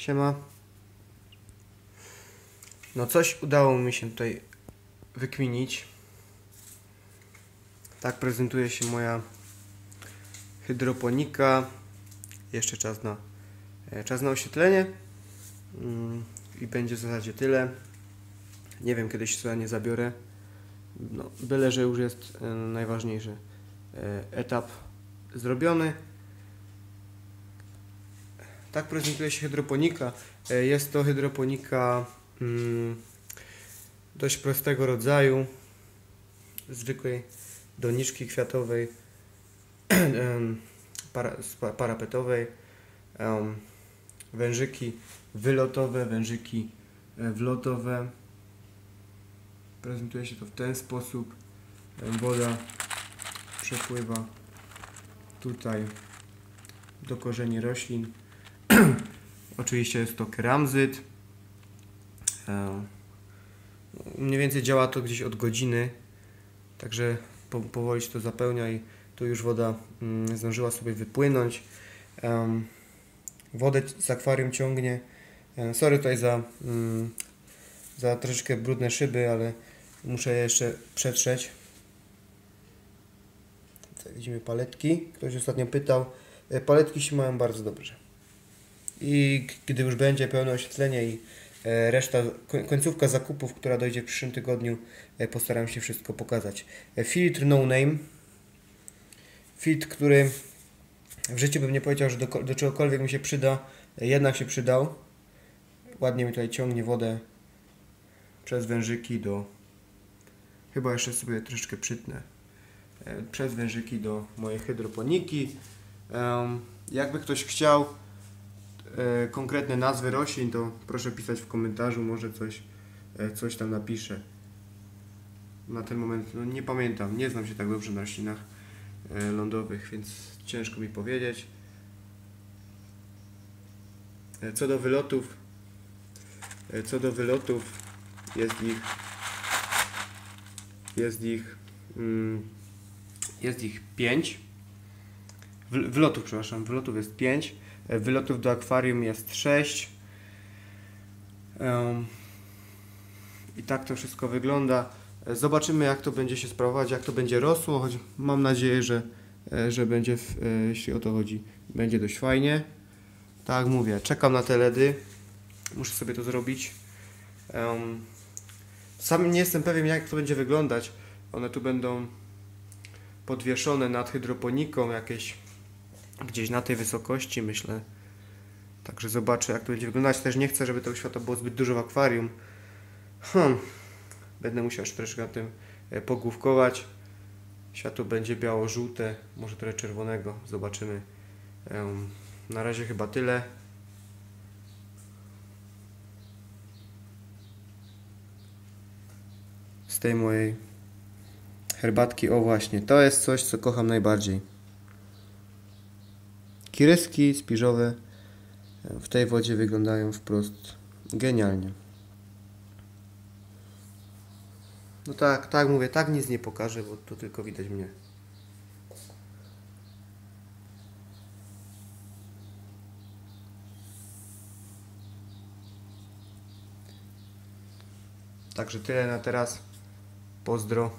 Siema. No coś udało mi się tutaj wykminić. Tak prezentuje się moja hydroponika. Jeszcze czas na, e, czas na oświetlenie. Mm, I będzie w zasadzie tyle. Nie wiem, kiedy się sobie nie zabiorę. No, byle, że już jest e, najważniejszy e, etap zrobiony. Tak prezentuje się hydroponika. E, Jest to hydroponika mm, dość prostego rodzaju, zwykłej doniczki kwiatowej, para, parapetowej, em, wężyki wylotowe, wężyki e, wlotowe. Prezentuje się to w ten sposób. Em, Woda przepływa tutaj do korzeni roślin. Oczywiście jest to keramzyt. E, Mniej więcej działa to gdzieś od godziny, także po, powoli się to zapełnia i tu już woda mm, zdążyła sobie wypłynąć. Wodę z akwarium ciągnie. E, sorry tutaj za, mm, za troszeczkę brudne szyby, ale muszę je jeszcze przetrzeć. Widzimy paletki. Ktoś ostatnio pytał. E, Paletki się mają bardzo dobrze. I kiedy już będzie pełne oświetlenie i e, reszta, koń- końcówka zakupów, która dojdzie w przyszłym tygodniu, e, postaram się wszystko pokazać. E, Filtr No Name. Filtr, który w życiu bym nie powiedział, że do, do czegokolwiek mi się przyda, jednak się przydał. Ładnie mi tutaj ciągnie wodę przez wężyki do... Chyba jeszcze sobie troszeczkę przytnę. Przez wężyki do mojej hydroponiki. Jakby ktoś chciał E, konkretne nazwy roślin, to proszę pisać w komentarzu, może coś, e, coś tam napiszę. Na ten moment no, nie pamiętam, nie znam się tak dobrze na roślinach e, lądowych, więc ciężko mi powiedzieć. Co do wylotów, co do wylotów, jest ich, jest ich, mm, jest ich 5 Wylotów, przepraszam, wylotów jest 5, wylotów do akwarium jest 6. I tak to wszystko wygląda. E, Zobaczymy, jak to będzie się sprawować, jak to będzie rosło, choć mam nadzieję, że, e, że będzie, e, jeśli o to chodzi, będzie dość fajnie. Tak mówię, czekam na te LEDy. Muszę sobie to zrobić. Sam nie jestem pewien, jak to będzie wyglądać. One tu będą podwieszone nad hydroponiką, jakieś gdzieś na tej wysokości, myślę. Także zobaczę, jak to będzie wyglądać. Też nie chcę, żeby tego światła było zbyt dużo w akwarium. Hmm. Będę musiał jeszcze troszkę na tym e, pogłówkować. Światło będzie biało-żółte, może trochę czerwonego. Zobaczymy. Na razie chyba tyle. Z tej mojej herbatki. O właśnie, to jest coś, co kocham najbardziej. Kiryski spiżowe w tej wodzie wyglądają wprost genialnie. No tak, tak mówię, tak nic nie pokażę, bo tu tylko widać mnie. Także tyle na teraz. Pozdro.